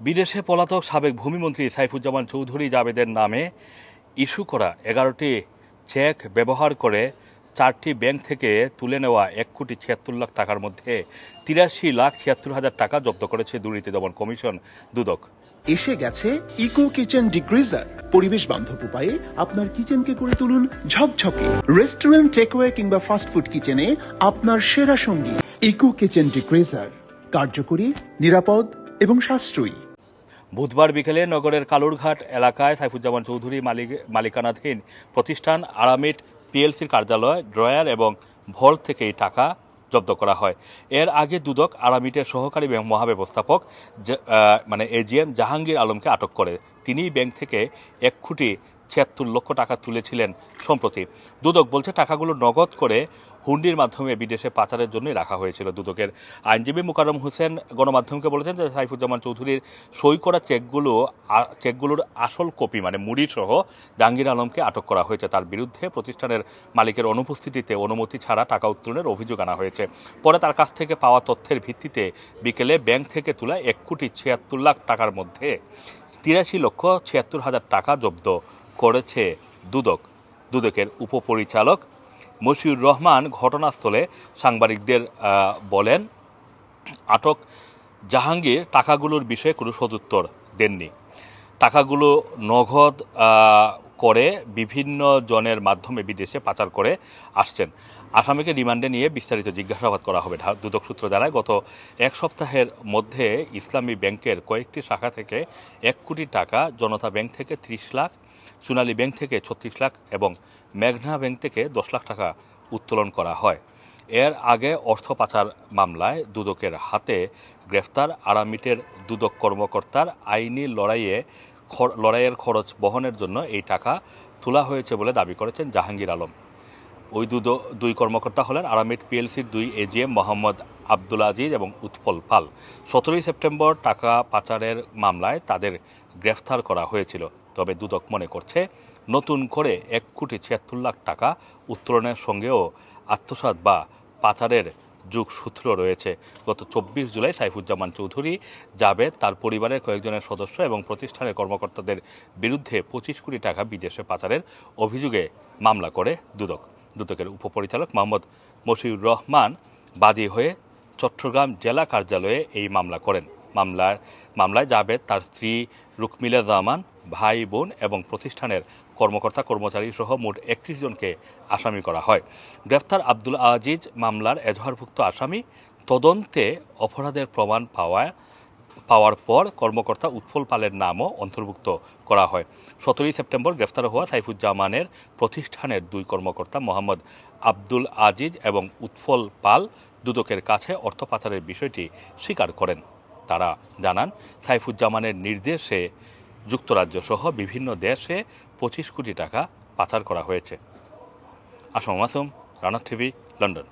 বিদেশে পলাতক সাবেক ভূমিমন্ত্রী সাইফুজ্জামান চৌধুরী জাবেদের নামে ইস্যু করা এগারোটি চেক ব্যবহার করে চারটি ব্যাংক থেকে তুলে নেওয়া এক কোটি ছিয়াত্তর লাখ টাকার মধ্যে তিরাশি লাখ ছিয়াত্তর হাজার টাকা জব্দ করেছে দুর্নীতি দমন কমিশন দুদক। এসে গেছে ইকো কিচেন ডিগ্রিজার। পরিবেশ বান্ধব উপায়ে আপনার কিচেনকে করে তুলুন ঝকঝকে। রেস্টুরেন্ট, টেকওয়ে কিংবা ফাস্টফুড কিচেনে আপনার সেরা সঙ্গী। ইকো কিচেন ডিগ্রিজার, কার্যকরী, নিরাপদ এবং সাশ্রয়ী। বুধবার বিকেলে নগরের কালুরঘাট এলাকায় সাইফুজ্জামান চৌধুরী মালিক মালিকানাধীন প্রতিষ্ঠান আরামিট পিএলসির কার্যালয়, ড্রয়ার এবং ভল্ট থেকে এই টাকা জব্দ করা হয়। এর আগে দুদক আরামিটের সহকারী মহাব্যবস্থাপক মানে এজিএম জাহাঙ্গীর আলমকে আটক করে। তিনি ব্যাংক থেকে এক কোটি ছিয়াত্তর লক্ষ টাকা তুলেছিলেন সম্প্রতি। দুদক বলছে, টাকাগুলো নগদ করে হুন্ডির মাধ্যমে বিদেশে পাচারের জন্যই রাখা হয়েছিল দুদকের। আইনজীবী মুকাররম হোসেন গণমাধ্যমকে বলেছেন যে সাইফুজ্জামান চৌধুরীর সই করা চেকগুলো চেকগুলোর আসল কপি মানে মুড়ি সহ জাহাঙ্গীর আলমকে আটক করা হয়েছে। তার বিরুদ্ধে প্রতিষ্ঠানের মালিকের অনুপস্থিতিতে অনুমতি ছাড়া টাকা উত্তোলনের অভিযোগ আনা হয়েছে। পরে তার কাছ থেকে পাওয়া তথ্যের ভিত্তিতে বিকেলে ব্যাংক থেকে তোলা এক কোটি ছিয়াত্তর লাখ টাকার মধ্যে তিরাশি লক্ষ ছিয়াত্তর হাজার টাকা জব্দ করেছে দুদক। দুদকের উপপরিচালক মশিউর রহমান ঘটনাস্থলে সাংবাদিকদের বলেন, আটক জাহাঙ্গীর টাকাগুলোর বিষয়ে কোনো সদুত্তর দেননি। টাকাগুলো নগদ করে বিভিন্ন জনের মাধ্যমে বিদেশে পাচার করে আসছেন। আসামিকে রিমান্ডে নিয়ে বিস্তারিত জিজ্ঞাসাবাদ করা হবে। দুদক সূত্র জানায়, গত এক সপ্তাহের মধ্যে ইসলামী ব্যাংকের কয়েকটি শাখা থেকে এক কোটি টাকা, জনতা ব্যাংক থেকে ত্রিশ লাখ সোনালী ব্যাংক থেকে ছত্রিশ লাখ এবং মেঘনা ব্যাংক থেকে দশ লাখ টাকা উত্তোলন করা হয়। এর আগে অর্থ পাচার মামলায় দুদকের হাতে গ্রেফতার আরামিটের দুদক কর্মকর্তার আইনি লড়াইয়ে লড়াইয়ের খরচ বহনের জন্য এই টাকা তোলা হয়েছে বলে দাবি করেছেন জাহাঙ্গীর আলম। ওই দুই কর্মকর্তা হলেন আরামিট পিএলসির দুই এজিএম মোহাম্মদ আব্দুল আজিজ এবং উৎপল পাল। সতেরোই সেপ্টেম্বর টাকা পাচারের মামলায় তাদের গ্রেফতার করা হয়েছিল। তবে দুদক মনে করছে, নতুন করে এক কোটি ছিয়াত্তর লাখ টাকা উত্তোলনের সঙ্গেও আত্মসাৎ বা পাচারের যুগসূত্র রয়েছে। গত চব্বিশ জুলাই সাইফুজ্জামান চৌধুরী জাবেদ তার পরিবারের কয়েকজনের সদস্য এবং প্রতিষ্ঠানের কর্মকর্তাদের বিরুদ্ধে পঁচিশ কোটি টাকা বিদেশে পাচারের অভিযোগে মামলা করে দুদক। দুদকের উপপরিচালক মোহাম্মদ মশিউর রহমান বাদী হয়ে চট্টগ্রাম জেলা কার্যালয়ে এই মামলা করেন। মামলার মামলায় জাবেদ তার স্ত্রী রুকমিলা জামান, ভাই, বোন এবং প্রতিষ্ঠানের কর্মকর্তা কর্মচারী সহ মোট একত্রিশ জনকে আসামি করা হয়। গ্রেফতার আব্দুল আজিজ মামলার এজহারভুক্ত আসামি। তদন্তে অপরাধের প্রমাণ পাওয়া, পাওয়ার পর কর্মকর্তা উৎফল পালের নামও অন্তর্ভুক্ত করা হয়। সতেরোই সেপ্টেম্বর গ্রেফতার হওয়া সাইফুজ্জামানের প্রতিষ্ঠানের দুই কর্মকর্তা মোহাম্মদ আব্দুল আজিজ এবং উৎফল পাল দুদকের কাছে অর্থ পাচারের বিষয়টি স্বীকার করেন। তারা জানান, সাইফুজ্জামানের নির্দেশে যুক্তরাজ্য সহ বিভিন্ন দেশে পঁচিশ কোটি টাকা পাচার করা হয়েছে। Assam Masum Rana TV, London.